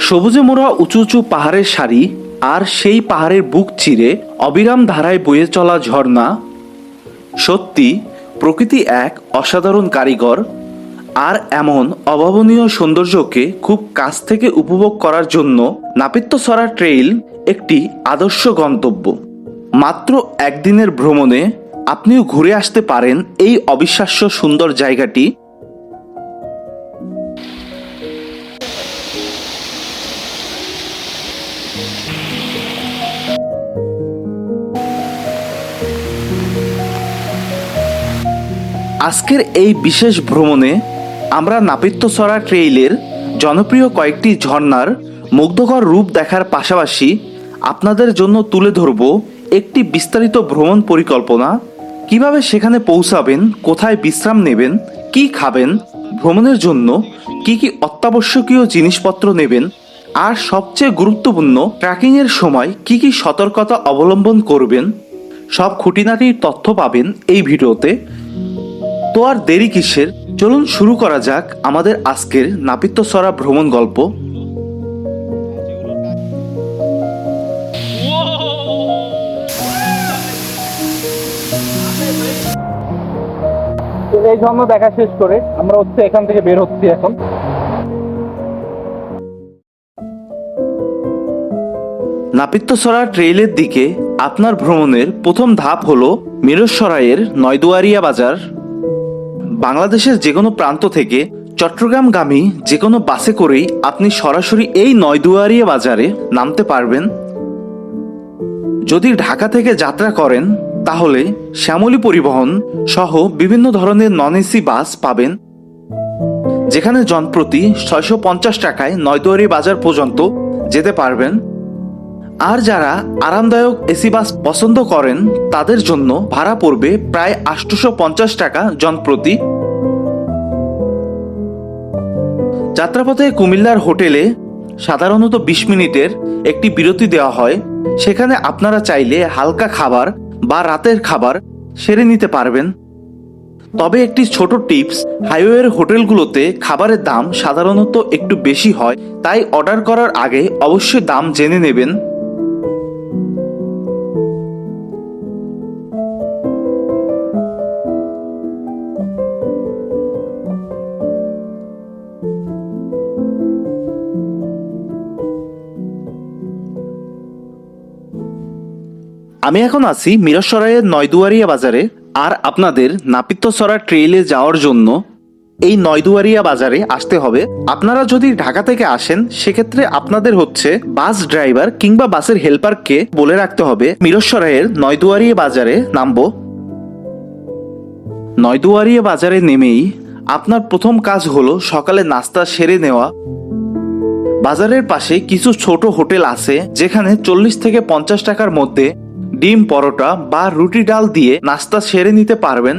সবুজে মোড়া উঁচু উঁচু পাহাড়ের সারি আর সেই পাহাড়ের বুক চিরে অবিরাম ধারায় বয়ে চলা ঝর্ণা, সত্যি প্রকৃতি এক অসাধারণ কারিগর আর এমন অভাবনীয় সৌন্দর্যকে খুব কাছ থেকে উপভোগ করার জন্য নাপিত্যসরা ট্রেইল একটি আদর্শ গন্তব্য। মাত্র একদিনের ভ্রমণে আপনিও ঘুরে আসতে পারেন এই অবিশ্বাস্য সুন্দর জায়গাটি। আজকের এই বিশেষ ভ্রমণে আমরা নাপিত্যসরা ট্রেইলের জনপ্রিয় কয়েকটি ঝর্ণার মুগ্ধকর রূপ দেখার পাশাপাশি আপনাদের জন্য তুলে ধরব একটি বিস্তারিত ভ্রমণ পরিকল্পনা। কীভাবে সেখানে পৌঁছাবেন, কোথায় বিশ্রাম নেবেন, কি খাবেন, ভ্রমণের জন্য কি কি অত্যাবশ্যকীয় জিনিসপত্র নেবেন, আর সবচেয়ে গুরুত্বপূর্ণ ট্র্যাকিংয়ের সময় কি কি সতর্কতা অবলম্বন করবেন, সব খুঁটিনাটির তথ্য পাবেন এই ভিডিওতে। তো আর দেরি কিসের? চলুন শুরু করা যাক আমাদের আজকের নাপিত্যসরা ভ্রমণ গল্প। এই জন্য দেখা শেষ করে। আমরা হচ্ছে এখান থেকে বের হচ্ছি এখন। নাপিত্যসরা ট্রেইলের দিকে আপনার ভ্রমণের প্রথম ধাপ হলো মিরসরাইয়ের নয়দুয়ারিয়া বাজার। বাংলাদেশের যে কোনো প্রান্ত থেকে চট্টগ্রামগামী যে কোনো বাসে করেই আপনি সরাসরি এই নয়দুয়ারিয়া বাজারে নামতে পারবেন। যদি ঢাকা থেকে যাত্রা করেন, তাহলে শ্যামলী পরিবহন সহ বিভিন্ন ধরনের নন এসি বাস পাবেন, যেখানে জনপ্রতি ছয়শো পঞ্চাশ টাকায় নয়দুয়ারি বাজার পর্যন্ত যেতে পারবেন। আর যারা আরামদায়ক এসি বাস পছন্দ করেন, তাদের জন্য ভাড়া পড়বে প্রায় আটশোশো পঞ্চাশ টাকা জনপ্রতি। যাত্রাপথে কুমিল্লার হোটেলে সাধারণত বিশ মিনিটের একটি বিরতি দেওয়া হয়। সেখানে আপনারা চাইলে হালকা খাবার বা রাতের খাবার সেরে নিতে পারবেন। তবে একটি ছোট টিপস, হাইওয়ের হোটেলগুলোতে খাবারের দাম সাধারণত একটু বেশি হয়, তাই অর্ডার করার আগে অবশ্যই দাম জেনে নেবেন। আমি এখন আছি মিরসরাইয়ের নয়দুয়ারিয়া বাজারে, আর আপনাদের নাপিত্যসরা ট্রেইলে যাওয়ার জন্য এই নয়দুয়ারিয়া বাজারে আসতে হবে। আপনারা যদি ঢাকা থেকে আসেন, সেক্ষেত্রে আপনাদের হচ্ছে বাস ড্রাইভার কিংবা বাসের হেল্পারকে বলে রাখতে হবে, মিরসরাইয়ের নয়দুয়ারিয়া বাজারে নামবো। নয়দুয়ারিয়া বাজারে নেমেই আপনার প্রথম কাজ হলো সকালে নাস্তা সেরে নেওয়া। বাজারের পাশে কিছু ছোট হোটেল আছে, যেখানে চল্লিশ থেকে পঞ্চাশ টাকার মধ্যে ডিম পরোটা বা রুটি ডাল দিয়ে নাস্তা সেরে নিতে পারবেন।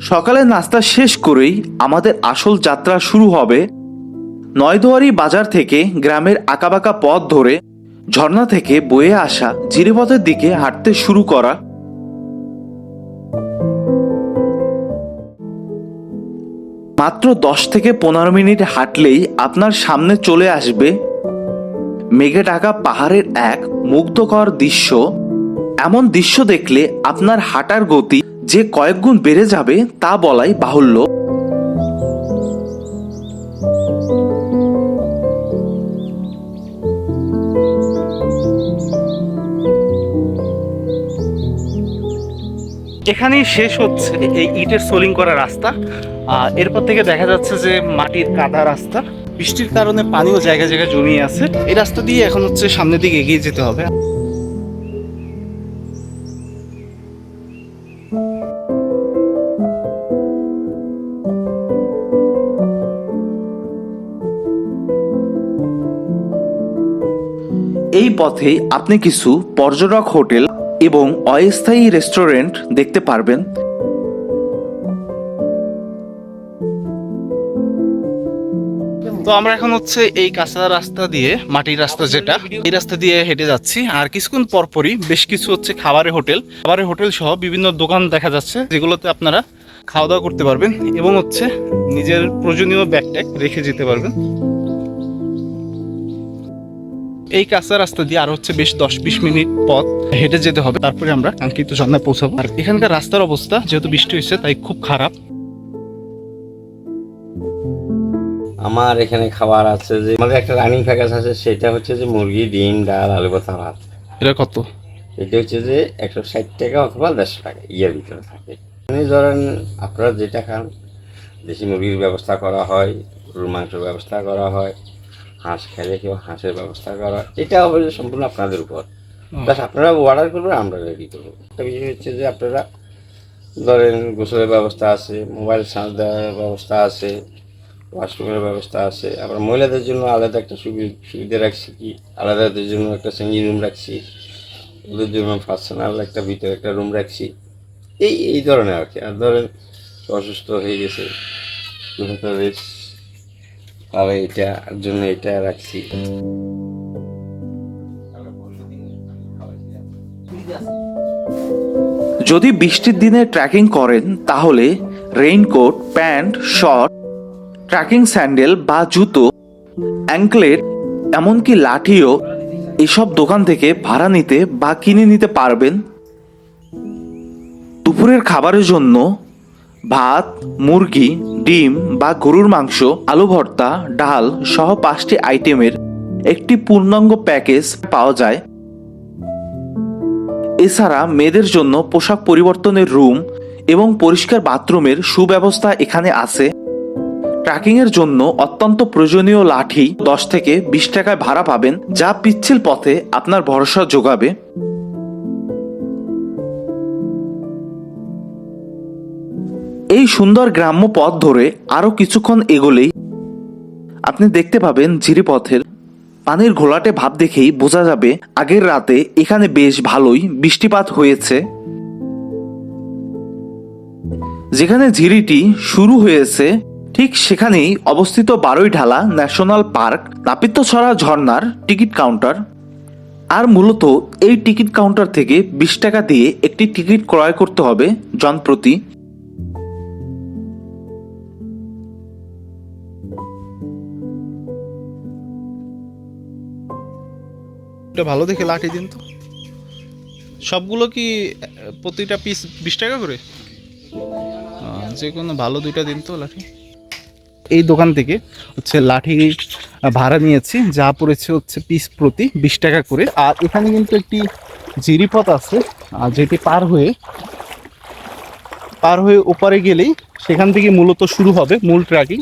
সকালে নাস্তা শেষ করেই আমাদের আসল যাত্রা শুরু হবে নয়দুয়ারি বাজার থেকে গ্রামের আঁকাবাঁকা পথ ধরে ঝর্ণা থেকে বয়ে আসা জিরেপথের দিকে হাঁটতে শুরু করা। মাত্র দশ থেকে পনেরো মিনিট হাঁটলেই আপনার সামনে চলে আসবে মেঘে ঢাকা পাহাড়ের এক মুগ্ধকর দৃশ্য। এমন দৃশ্য দেখলে আপনার হাঁটার গতি যে কয়েক গুণ বেড়ে যাবে তা বলাই বাহুল্য। এখানেই শেষ হচ্ছে এই ইটের সোলিং করা রাস্তা। এরপর থেকে দেখা যাচ্ছে যে মাটির কাদা রাস্তা। বৃষ্টির কারণে পানিও জায়গায় জায়গায় জমিয়ে আছে। এই রাস্তা দিয়ে এখন হচ্ছে সামনের দিকে এগিয়ে যেতে হবে। এই পথেই আপনি কিছু পর্যটক হোটেল এবং অস্থায়ী রেস্টুরেন্ট দেখতে পারবেন। তো আমরা এখন হচ্ছে এই কাঁচা রাস্তা দিয়ে, মাটির রাস্তা যেটা, এই রাস্তা দিয়ে হেঁটে যাচ্ছি। আর কিছুক্ষণ পরপরই বেশ কিছু হচ্ছে খাবারের হোটেল। খাবারের হোটেল সহ বিভিন্ন দোকান দেখা যাচ্ছে, যেগুলোতে আপনারা খাওয়া দাওয়া করতে পারবেন এবং হচ্ছে নিজের প্রয়োজনীয় ব্যাগ ট্যাগ রেখে যেতে পারবেন। এই কাঁচা রাস্তা দিয়ে আর হচ্ছে বেশ দশ বিশ মিনিট পথ হেঁটে যেতে হবে। তারপরে আমরা কাঙ্ক্ষিত ঝর্ণায় পৌঁছাবো। আর এখানকার রাস্তার অবস্থা, যেহেতু বৃষ্টি হয়েছে, তাই খুব খারাপ। আমার এখানে খাবার আছে যে আমাদের একটা রানিং প্যাকেজ আছে সেটা হচ্ছে যে মুরগি ডিম ডাল আলু ভর্তা ভাত। এটা কত? এটা হচ্ছে যে একশো ষাট টাকা অথবা দেড়শো টাকা ইয়ের ভিতরে থাকে। আপনি ধরেন আপনারা যেটা খান দেশি মুরগির ব্যবস্থা করা হয় গরুর মাংসের ব্যবস্থা করা হয় হাঁস খেলে কেউ হাঁসের ব্যবস্থা করা হয়। এটা অবশ্য সম্পূর্ণ আপনাদের উপর। প্লাস আপনারা অর্ডার করবেন আমরা রেডি করব। একটা বিষয় হচ্ছে যে আপনারা ধরেন গোসলের ব্যবস্থা আছে মোবাইল চার্জ দেওয়ার ব্যবস্থা আছে ওয়াশরুমের ব্যবস্থা আছে। আবার মহিলাদের জন্য আলাদা একটা সুবি- সুবিধা রাখছি কি? আলাদাদের জন্য একটা সিঙ্গিং রুম রাখছি। ওদের জন্য পার্সোনাল একটা ভিতরে একটা রুম রাখছি। এই এই ধরনের আর কি। আর ধরেন, অসুস্থ হয়ে গেছে তাহলে এটার জন্য এটা রাখছি। যদি বৃষ্টির দিনে ট্রেকিং করেন, তাহলে raincoat pant short trekking sandal বা জুতো, অ্যাঙ্কলেট, এমনকি লাঠিও এসব দোকান থেকে ভাড়া নিতে বা কিনে নিতে পারবেন। দুপুরের খাবারের জন্য ভাত, মুরগি, ডিম বা গরুর মাংস, আলু ভর্তা, ডাল সহ পাঁচটি আইটেমের একটি পূর্ণাঙ্গ প্যাকেজ পাওয়া যায়। এছাড়া মেয়েদের জন্য পোশাক পরিবর্তনের রুম এবং পরিষ্কার বাথরুমের সুব্যবস্থা এখানে আছে। ট্রেকিং এর জন্য অত্যন্ত প্রয়োজনীয় লাঠি দশ থেকে বিশ টাকায় ভাড়া পাবেন, যা পিচ্ছিল পথে আপনার ভরসা যোগাবে। এই সুন্দর গ্রাম্য পথ ধরে আরও কিছুক্ষণ এগোলেই আপনি দেখতে পাবেন ঝিরিপথের পানির ঘোলাটে ভাব দেখেই বোঝা যাবে, আগের রাতে এখানে বেশ ভালোই বৃষ্টিপাত হয়েছে। যেখানে ঝিরিটি শুরু হয়েছে ঠিক সেখানেই অবস্থিত বারোই ঢালা ন্যাশনাল পার্ক নাপিত্যছড়া ঝর্ণার টিকিট কাউন্টার। আর মূলত এই টিকিট কাউন্টার থেকে বিশ টাকা দিয়ে একটি টিকিট ক্রয় করতে হবে জনপ্রতি। ভালো দেখে লাঠি দিন তো। সবগুলো কি প্রতিটা পিস বিশ টাকা করে? যে কোনো ভালো দুইটা দিন তো লাঠি। এই দোকান থেকে হচ্ছে লাঠি ভাড়া নিয়েছি, যা পড়েছে হচ্ছে পিস প্রতি বিশ টাকা করে। আর এখানে কিন্তু একটি জিরিপথ আছে আর যেটি পার হয়ে পার হয়ে ওপারে গেলেই সেখান থেকে মূলত শুরু হবে মূল ট্র্যাকিং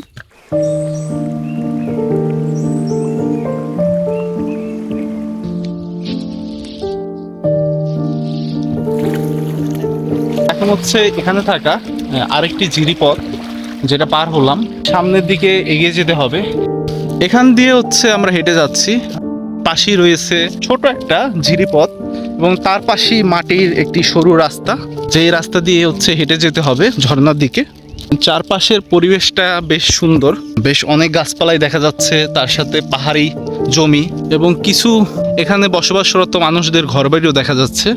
এখন হচ্ছে এখানে থাকা আরেকটি জিরিপথ। যেটা পার হলাম, সামনের দিকে এগিয়ে যেতে হবে। এখান দিয়ে হচ্ছে আমরা হেঁটে যাচ্ছি। পাশেই রয়েছে ছোট একটা ঝিরিপথ এবং তার পাশেই মাটির একটি সরু রাস্তা। যেই রাস্তা দিয়ে হচ্ছে হেঁটে যেতে হবে ঝর্ণার দিকে। চারপাশের পরিবেশটা বেশ সুন্দর। বেশ অনেক গাছপালাই দেখা যাচ্ছে, তার সাথে পাহাড়ি জমি এবং কিছু এখানে বসবাসরত মানুষদের ঘরবাড়িও দেখা যাচ্ছে।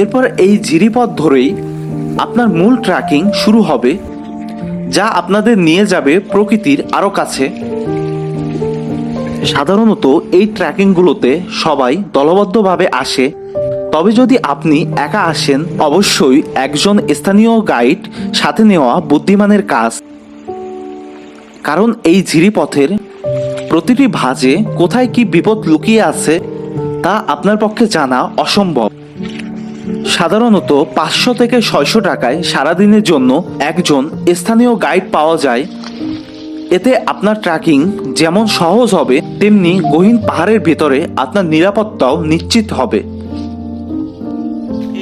এরপর এই জিরিপথ ধরেই আপনার মূল ট্রেকিং শুরু হবে, যা আপনাদের নিয়ে যাবে প্রকৃতির আরও কাছে। সাধারণত এই ট্রেকিংগুলোতে সবাই দলবদ্ধভাবে আসে, তবে যদি আপনি একা আসেন, অবশ্যই একজন স্থানীয় গাইড সাথে নেওয়া বুদ্ধিমানের কাজ। কারণ এই ঝিরিপথের প্রতিটি ভাঁজে কোথায় কি বিপদ লুকিয়ে আছে, তা আপনার পক্ষে জানা অসম্ভব। সাধারণত পাঁচশো থেকে ছয়শো টাকায় সারাদিনের জন্য একজন স্থানীয় গাইড পাওয়া যায়। এতে আপনার ট্রেকিং যেমন সহজ হবে, তেমনি গহীন পাহাড়ের ভেতরে আপনার নিরাপত্তাও নিশ্চিত হবে।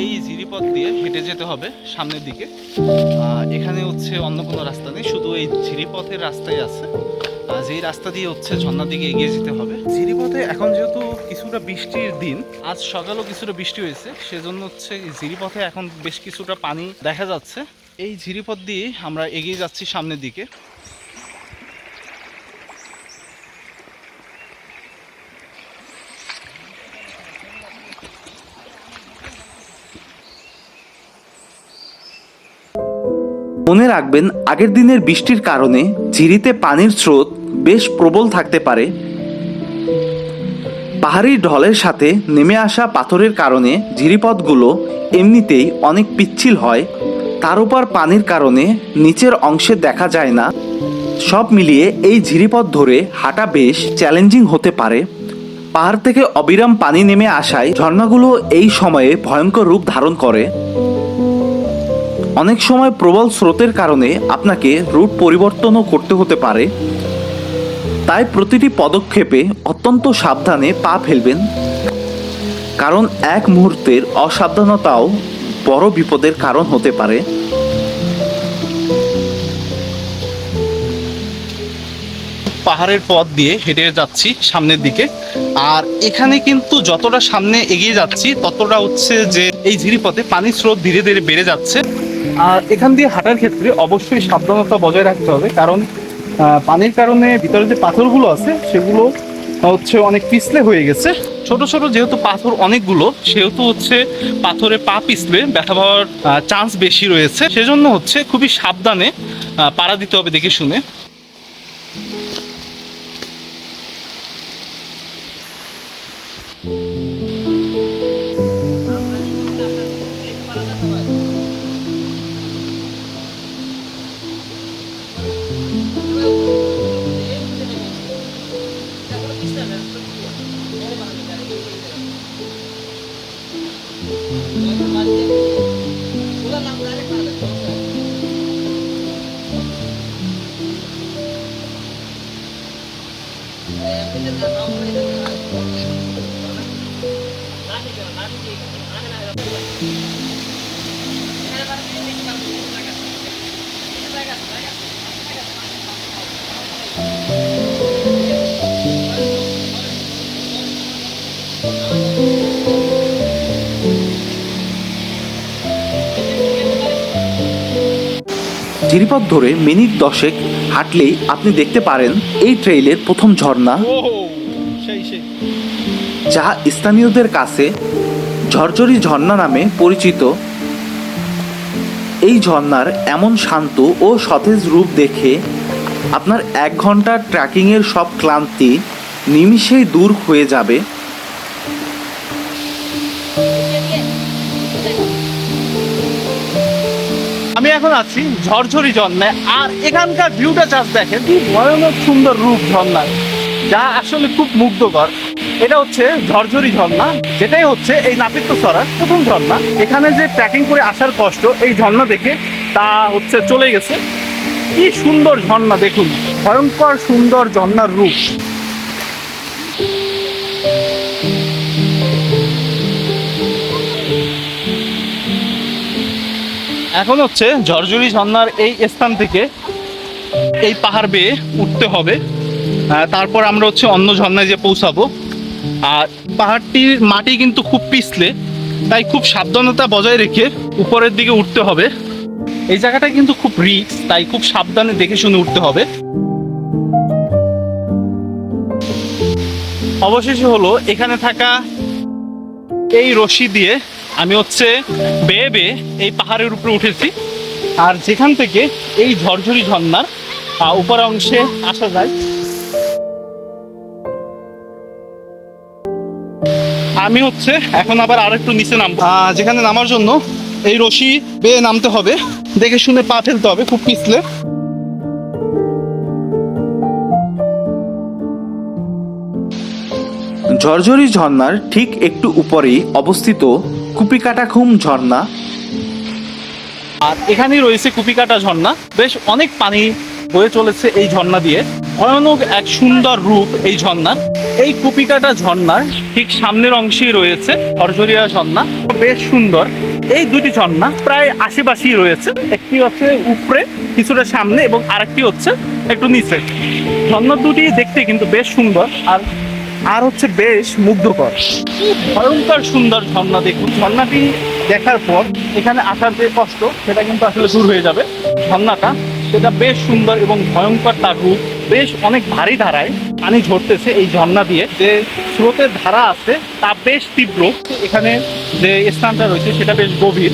এই জিরিপথ দিয়ে হেঁটে যেতে হবে সামনের দিকে। এখানে হচ্ছে অন্য কোনো রাস্তা নেই, শুধু এই জিরিপথের রাস্তাই আছে। যেই রাস্তা দিয়ে হচ্ছে ঝর্ণার দিকে এগিয়ে যেতে হবে। জিরিপথে এখন যেহেতু কিছুটা বৃষ্টির দিন আজ সকালেও কিছুটা বৃষ্টি হয়েছে সেজন্য হচ্ছে জিরিপথে এখন বেশ কিছুটা পানি দেখা যাচ্ছে। এই ঝিরিপথ দিয়ে আমরা এগিয়ে যাচ্ছি সামনের দিকে। মনে রাখবেন আগের দিনের বৃষ্টির কারণে ঝিরিতে পানির স্রোত বেশ প্রবল থাকতে পারে। পাহাড়ি ঢলের সাথে নেমে আসা পাথরের কারণে ঝিরিপথগুলো এমনিতেই অনেক পিচ্ছিল হয়। তার উপর পানির কারণে নিচের অংশে দেখা যায় না। সব মিলিয়ে এই ঝিরিপথ ধরে হাঁটা বেশ চ্যালেঞ্জিং হতে পারে। পাহাড় থেকে অবিরাম পানি নেমে আসায় ঝর্ণাগুলো এই সময়ে ভয়ঙ্কর রূপ ধারণ করে। অনেক সময় প্রবল স্রোতের কারণে আপনাকে রুট পরিবর্তনও করতে হতে পারে। তাই প্রতিটি পদক্ষেপে অত্যন্ত সাবধানে পা ফেলবেন। কারণ এক মুহূর্তের অসাবধানতাও বড় বিপদের কারণ হতে পারে। পাহাড়ের পথ দিয়ে হেঁটে যাচ্ছি সামনের দিকে। আর এখানে কিন্তু যতটা সামনে এগিয়ে যাচ্ছি, ততটা হচ্ছে যে এই ঝিরিপথে পানির স্রোত ধীরে ধীরে বেড়ে যাচ্ছে। আর এখান দিয়ে হাঁটার ক্ষেত্রে অবশ্যই সাবধানতা বজায় রাখতে হবে, কারণ পানির কারণে ভিতরে যে পাথরগুলো আছে, সেগুলো হচ্ছে অনেক পিছলে হয়ে গেছে। ছোট ছোট যেহেতু পাথর অনেকগুলো, সেহেতু হচ্ছে পাথরে পা পিছলে ব্যথা পাওয়ার চান্স বেশি রয়েছে। সেজন্য হচ্ছে খুবই সাবধানে পাড়া দিতে হবে দেখে শুনে। ঝিরিপথ ধরে মিনিট দশেক হাঁটলেই আপনি দেখতে পারেন এই ট্রেইলের প্রথম ঝর্ণা। যা স্থানীয়দের কাছে ঝরঝরি ঝর্ণা নামে পরিচিত। এই ঝর্ণার এমন শান্ত ও সতেজ রূপ দেখে আপনার এক ঘণ্টার ট্রেকিংয়ের সব ক্লান্তি নিমিষেই দূর হয়ে যাবে। এখন আছি ঝরঝরি ঝর্ণায়। আর এখানকার ভিউটা জাস্ট দেখেন, কি ভয়ানক সুন্দর রূপ ঝর্ণার যা আসলে খুব মুগ্ধকর। এটা হচ্ছে ঝরঝরি ঝর্ণা, যেটাই হচ্ছে এই নাপিত্য সরার প্রথম ঝর্ণা। এখানে যে ট্রেকিং করে আসার কষ্ট, এই ঝর্ণা দেখে তা হচ্ছে চলে গেছে। কি সুন্দর ঝর্ণা, দেখুন। ভয়ঙ্কর সুন্দর ঝর্ণার রূপ। এখন হচ্ছে ঝরঝরি ঝর্নার এই স্থান থেকে এই পাহাড় বেয়ে উঠতে হবে। তারপর আমরা হচ্ছে অন্য ঝর্ণায় যে পৌঁছাবো। আর পাহাড়টির মাটি কিন্তু খুব পিছলে, তাই খুব সাবধানতা বজায় রেখে উপরের দিকে উঠতে হবে। এই জায়গাটা কিন্তু খুব রিস্ক তাই খুব সাবধানে দেখে শুনে উঠতে হবে। অবশেষে হলো এখানে থাকা এই রশি দিয়ে আমি হচ্ছে বেয়ে বেয়ে এই পাহাড়ের উপরে উঠেছি। আর যেখান থেকে এই ঝরঝরি ঝর্ণার আহ, উপর অংশে আসা যায়। আমি হচ্ছে এখন আবার আরেকটু নিচে নাম যেখানে নামার জন্য এই রশি বেয়ে নামতে হবে। দেখে শুনে পা ফেলতে হবে খুব পিছলে। ঝরঝরি ঝর্ণার ঠিক একটু উপরেই অবস্থিত কুপিকাটাখুম ঝর্ণা। আর এখানেই রয়েছে কুপিকাটা ঝর্ণা। বেশ অনেক পানি বয়ে চলেছে এই ঝর্ণা দিয়ে। ভয়ানক এক সুন্দর রূপ এই ঝর্ণার এই কুপিকাটা ঝর্ণার ঠিক সামনের অংশেই রয়েছে হরঝরিয়া ঝর্ণা। বেশ সুন্দর। এই দুটি ঝর্ণা প্রায় আশেপাশেই রয়েছে। একটি হচ্ছে উপরে, কিছুটা সামনে এবং আরেকটি হচ্ছে একটু নিচে। ঝর্ণা দুটি দেখতে কিন্তু বেশ সুন্দর আর আর হচ্ছে বেশ মুগ্ধকর। ভয়ঙ্কর সুন্দর ঝর্ণা দেখুন। ঝর্ণাটি দেখার পর এখানে আসার যে কষ্ট, সেটা কিন্তু আসলে দূর হয়ে যাবে। ঝর্ণাটা, সেটা বেশ সুন্দর এবং ভয়ঙ্কর তার রূপ বেশ অনেক ভারী ধারায় পানি ঝরতেছে এই ঝর্ণা দিয়ে। যে স্রোতের ধারা আছে, তা বেশ তীব্র। এখানে যে স্থানটা রয়েছে, সেটা বেশ গভীর।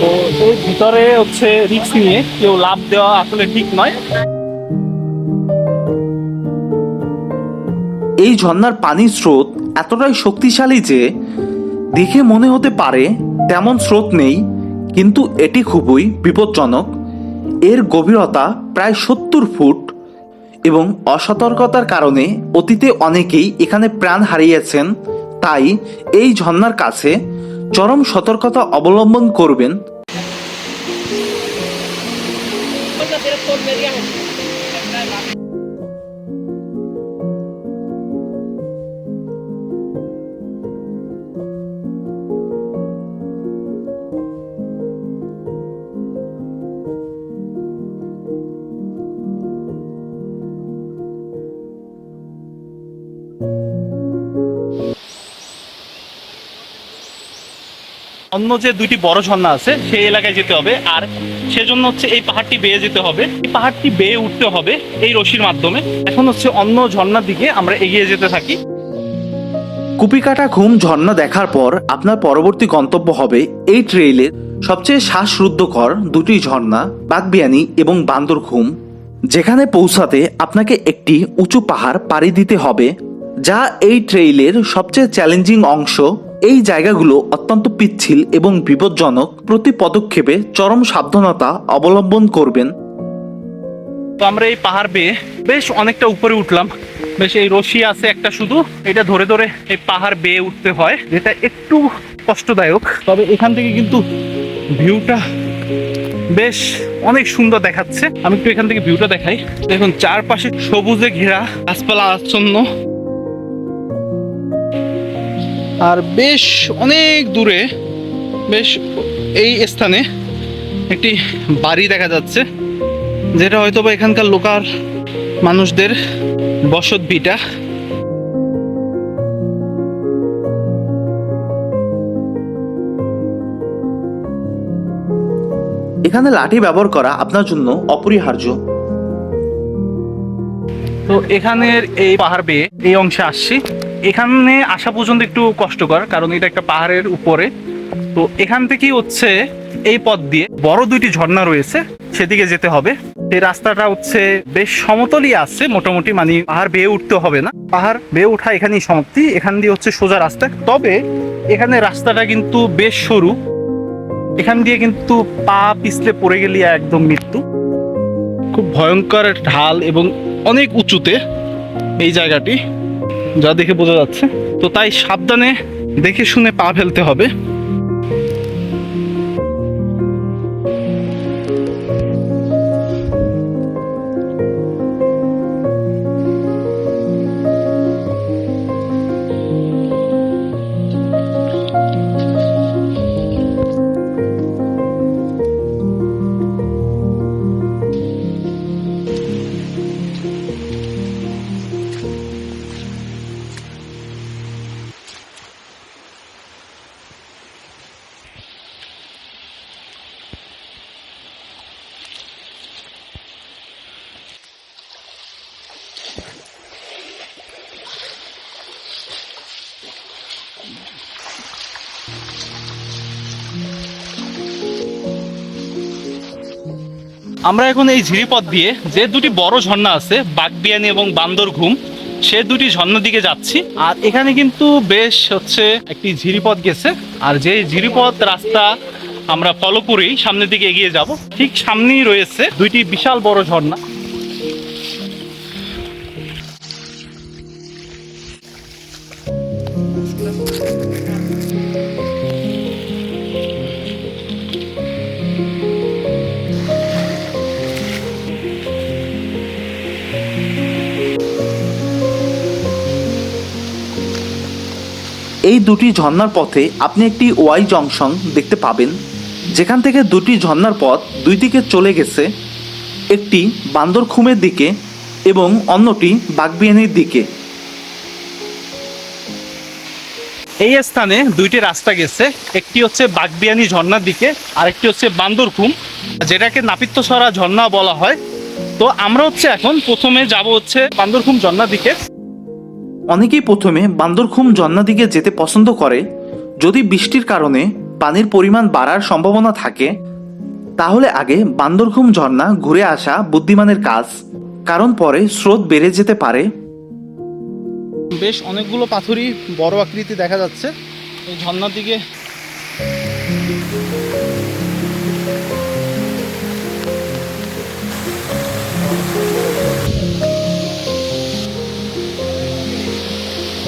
তো এর ভিতরে হচ্ছে রিক্স নিয়ে কেউ লাভ দেওয়া আসলে ঠিক নয়। এই ঝর্নার পানির স্রোত এতটাই শক্তিশালী যে দেখে মনে হতে পারে তেমন স্রোত নেই, কিন্তু এটি খুবই বিপজ্জনক। এর গভীরতা প্রায় সত্তর ফুট এবং অসতর্কতার কারণে অতীতে অনেকেই এখানে প্রাণ হারিয়েছেন, তাই এই ঝর্নার কাছে চরম সতর্কতা অবলম্বন করবেন অন্য যে দুইটি বড় ঝর্ণা আছে, সেই এলাকায় যেতে হবে। আর সেজন্য হচ্ছে এই পাহাড়টি বেয়ে যেতে হবে। এই পাহাড়টি বেয়ে উঠতে হবে এই রশির মাধ্যমে। এখন হচ্ছে অন্য ঝর্ণার দিকে আমরা এগিয়ে যেতে থাকি। কুপিকাটা ঘুম ঝর্ণা দেখার পর আপনার পরবর্তী গন্তব্য হবে এই ট্রেইলের সবচেয়ে শ্বাসরুদ্ধকর দুটি ঝর্ণা, বাগবিয়ানি এবং বান্দর ঘুম। যেখানে পৌঁছাতে আপনাকে একটি উঁচু পাহাড় পাড়ি দিতে হবে, যা এই ট্রেইলের সবচেয়ে চ্যালেঞ্জিং অংশ। এই জায়গাগুলো অত্যন্ত পিচ্ছিল এবং বিপজ্জনক। প্রতি পদক্ষেপে চরম সাবধানতা অবলম্বন করবেন। তো আমরা এই পাহাড় বেয়ে বেশ অনেকটা উপরে উঠলাম। বেশ এই রশি আছে একটা শুধু। এটা ধরে ধরে এই পাহাড় বেয়ে উঠতে হয়, যেটা একটু কষ্টদায়ক। তবে এখান থেকে কিন্তু ভিউটা বেশ অনেক সুন্দর দেখাচ্ছে। আমি একটু এখান থেকে ভিউটা দেখাই। দেখুন, চারপাশে সবুজে ঘেরা গাছপালা আচ্ছন্ন। আর বেশ অনেক দূরে বেশ এই স্থানে একটি বাড়ি দেখা যাচ্ছে যেটা হয়তো বা এখানকার লোকাল মানুষদের বসত ভিটা এখানে লাঠি ব্যবহার করা আপনার জন্য অপরিহার্য। তো এখানের এই পাহাড় বেয়ে এই অংশে আসছি। এখানে আসা পর্যন্ত একটু কষ্টকর, কারণ এটা একটা পাহাড়ের উপরে। তো এখান থেকেই হচ্ছে এই পথ দিয়ে বড় দুইটি ঝর্ণা রয়েছে, সেদিকে যেতে হবে। এই রাস্তাটা হচ্ছে বেশ সমতলই আছে, মোটামুটি মানে পাহাড় বেয়ে উঠতে হবে না। পাহাড় বেয়ে ওঠা এখানেই সমাপ্তি, এখান দিয়ে হচ্ছে সোজা রাস্তা। তবে এখানে রাস্তাটা কিন্তু বেশ সরু। এখান দিয়ে কিন্তু পা পিছলে পড়ে গেলে একদম মৃত্যু। খুব ভয়ঙ্কর ঢাল এবং অনেক উঁচুতে এই জায়গাটি। যা দেখে বোঝা যাচ্ছে। তো তাই সাবধানে দেখে শুনে পা ফেলতে হবে। আমরা এখন এই ঝিরিপথ দিয়ে যে দুটি বড় ঝর্ণা আছে, বাগবিয়ানি এবং বান্দর ঘুম, সে দুটি ঝর্ণার দিকে যাচ্ছি। আর এখানে কিন্তু বেশ হচ্ছে একটি ঝিরিপথ গেছে। আর যে ঝিরিপথ রাস্তা আমরা ফলো করেই সামনের দিকে এগিয়ে যাব, ঠিক সামনেই রয়েছে দুইটি বিশাল বড় ঝর্ণা। এই দুটি ঝর্ণার পথে আপনি একটি ওয়াই জংশন দেখতে পাবেন। যেখান থেকে দুটি ঝর্ণার পথ দুই দিকে চলে গেছে, একটি বান্দরখুমের দিকে এবং অন্যটি বাগবিয়ানির দিকে। এই স্থানে দুইটি রাস্তা গেছে, একটি হচ্ছে বাগবিয়ানি ঝর্ণার দিকে, আরেকটি হচ্ছে বান্দরকুম যেটাকে নাপিত্যসরা ঝর্ণা বলা হয়। তো আমরা হচ্ছে এখন প্রথমে যাব হচ্ছে বান্দরকুম ঝর্ণার দিকে। অনেকেই প্রথমে বান্দরখুম জন্না দিকে যেতে পছন্দ করে। যদি বৃষ্টির কারণে পানির পরিমাণ বাড়ার সম্ভাবনা থাকে, তাহলে আগে বান্দরখুম ঝর্ণা ঘুরে আসা বুদ্ধিমানের কাজ, কারণ পরে স্রোত বেড়ে যেতে পারে। বেশ অনেকগুলো পাথরই বড় আকৃতি দেখা যাচ্ছে। এই ঝর্ণার দিকে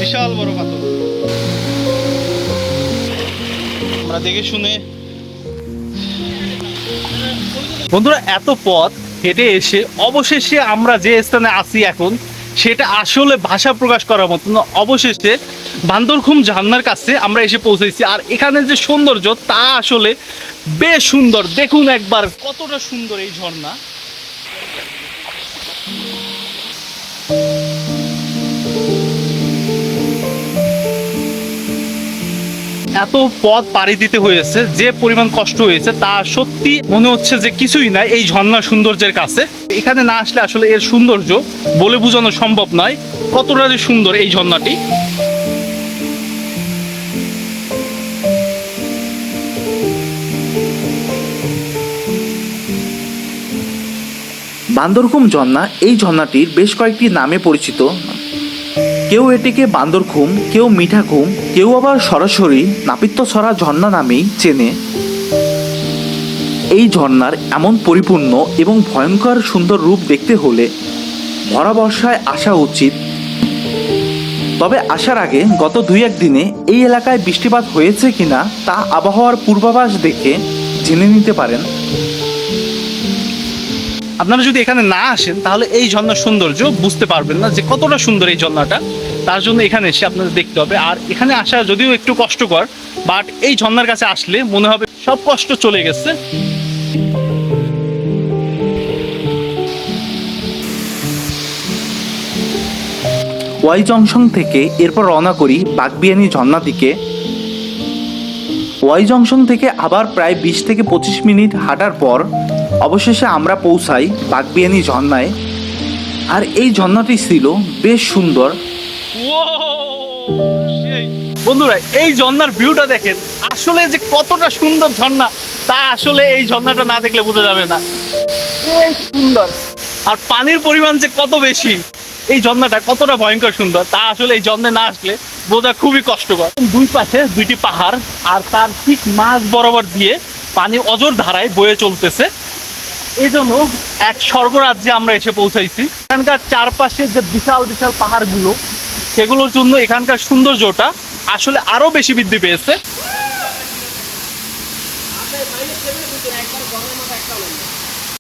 বিশাল বড় পাথর। আমরা দেখে শুনে বন্ধুরা, এত পথ হেঁটে এসে অবশেষে আমরা যে স্থানে আছি এখন, সেটা আসলে ভাষা প্রকাশ করার মতো না অবশেষে বান্দরখুম ঝর্ণার কাছে আমরা এসে পৌঁছেছি। আর এখানে যে সৌন্দর্য, তা আসলে বেশ সুন্দর। দেখুন একবার কতটা সুন্দর এই ঝর্ণা। এত পথ পাড়ি দিতে হয়েছে, যে পরিমাণ কষ্ট হয়েছে, তা সত্যি মনে হচ্ছে যে কিছুই নাই এই ঝর্ণা সৌন্দর্যের কাছে। এখানে না আসলে আসলে এর সৌন্দর্য বলে বোঝানো সম্ভব নয় কতটা যে সুন্দর এই ঝর্ণাটি। বান্দরঘুম ঝর্ণা এই ঝর্ণাটির বেশ কয়েকটি নামে পরিচিত। কেউ এটিকে বান্দরঘুম কেউ মিঠাঘুম কেউ আবার সরাসরি নাপিত্য নাপিত্যছড়া ঝর্ণা নামেই চেনে। এই ঝর্ণার এমন পরিপূর্ণ এবং ভয়ঙ্কর সুন্দর রূপ দেখতে হলে ভরা বর্ষায় আসা উচিত। তবে আসার আগে গত দুই এক দিনে এই এলাকায় বৃষ্টিপাত হয়েছে কিনা তা আবহাওয়ার পূর্বাভাস দেখে জেনে নিতে পারেন। আপনারা যদি এখানে না আসেন, তাহলে এই ঝর্ণার সৌন্দর্য বুঝতে পারবেন না যে কতটা সুন্দর এই ঝর্ণাটা। তার জন্য এখানে এসে আপনাদের দেখতে হবে। আর এখানে আসা যদিও একটু কষ্টকর বাট এই ঝর্ণার কাছে আসলে মনে হবে সব কষ্ট চলে গেছে। ওয়াই জংশন থেকে এরপর রওনা করি বাগবিয়ানি ঝর্ণা দিকে। ওয়াই জংশন থেকে আবার প্রায় বিশ থেকে পঁচিশ মিনিট হাঁটার পর অবশেষে আমরা পৌঁছাই বাগবিয়ানি ঝর্ণায়। আর এই ঝর্ণাটি ছিল বেশ সুন্দর। বন্ধুরা, এই ঝর্ণার ভিউটা দেখেন। আসলে যে কতটা সুন্দর ঝর্ণা, তা আসলে এই ঝর্ণাটা না দেখলে বোঝা যাবে না। সুন্দর। আর পানির পরিমাণ যে কত বেশি এই ঝর্ণাটা কতটা ভয়ঙ্কর সুন্দর, তা আসলে এই ঝর্ণায় না আসলে বোঝা খুবই কষ্টকর। দুই পাশে দুইটি পাহাড় আর তার ঠিক মাঝ বরাবর দিয়ে পানি অজর ধারায় বয়ে চলতেছে। এই জন্য এক স্বর্গরাজ্যে আমরা এসে পৌঁছাইছি। এখানকার চারপাশে যে বিশাল বিশাল পাহাড়গুলো, সেগুলোর জন্য এখানকার সৌন্দর্যটা আসলে আরও বেশি বৃদ্ধি পেয়েছে।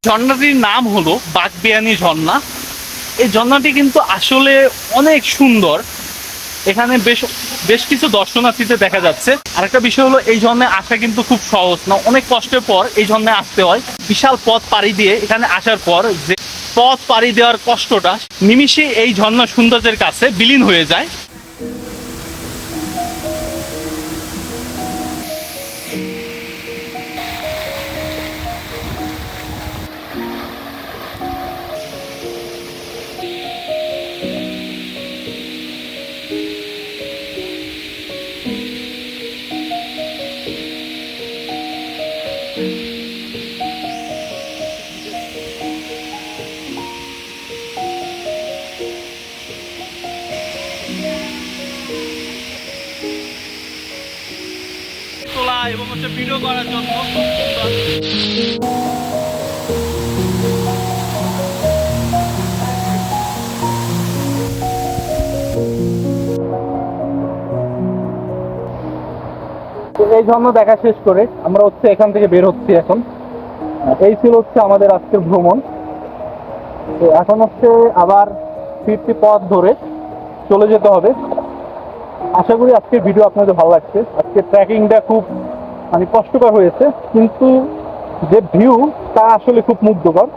ঝর্ণাটির নাম হলো বাগবিয়ানি ঝর্ণা। এই ঝর্ণাটি কিন্তু আসলে অনেক সুন্দর। এখানে বেশ বেশ কিছু দর্শনার্থীতে দেখা যাচ্ছে। আর একটা বিষয় হলো, এই ঝর্ণায় আসা কিন্তু খুব সহজ। না, অনেক কষ্টের পর এই ঝর্ণায় আসতে হয়। বিশাল পথ পাড়ি দিয়ে এখানে আসার পর যে পথ পাড়ি দেওয়ার কষ্টটা নিমিষে এই ঝর্ণা সৌন্দর্যের কাছে বিলীন হয়ে যায়। ভিডিও করার জন্য। এই জন্য দেখা শেষ করে, আমরা হচ্ছে এখান থেকে বের হচ্ছি এখন। এই ছিল হচ্ছে আমাদের আজকের ভ্রমণ। তো এখন হচ্ছে আবার ফিরতি পথ ধরে চলে যেতে হবে। আশা করি আজকের ভিডিও আপনাদের ভালো লাগছে। আজকে ট্র্যাকিংটা খুব মানে কষ্টকর হয়েছে, কিন্তু যে ভিউ তা আসলে খুব মুগ্ধকর।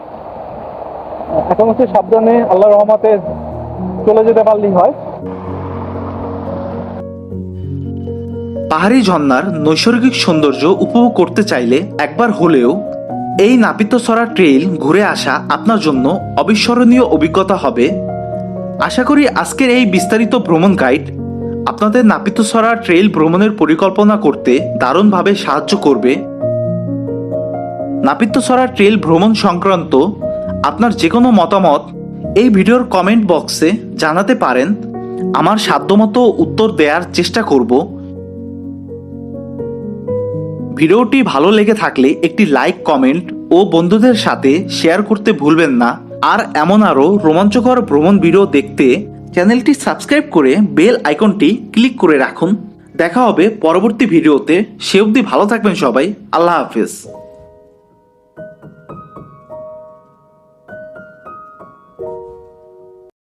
এখন হচ্ছে সাবধানে আল্লাহ রহমতে চলে যেতে পারলেই হয়। পাহাড়ি ঝর্ণার নৈসর্গিক সৌন্দর্য উপভোগ করতে চাইলে একবার হলেও এই নাপিতসরা ট্রেইল ঘুরে আসা আপনার জন্য অবিস্মরণীয় অভিজ্ঞতা হবে। আশা করি আজকের এই বিস্তারিত ভ্রমণ গাইড আপনাদের নাপিতসরা ট্রেইল ভ্রমণের পরিকল্পনা করতে দারুণভাবে সাহায্য করবে। নাপিতসরা ট্রেইল ভ্রমণ সংক্রান্ত আপনার যে কোনো মতামত এই ভিডিওর কমেন্ট বক্সে জানাতে পারেন। আমার সাধ্যমতো উত্তর দেওয়ার চেষ্টা করব। ভিডিওটি ভালো লেগে থাকলে একটি লাইক, কমেন্ট ও বন্ধুদের সাথে শেয়ার করতে ভুলবেন না। আর এমন আরও রোমাঞ্চকর ভ্রমণ ভিডিও দেখতে চ্যানেলটি সাবস্ক্রাইব করে বেল আইকনটি ক্লিক করে রাখুন। দেখা হবে পরবর্তী ভিডিওতে। সে অবধি ভালো থাকবেন সবাই। আল্লাহ হাফিজ।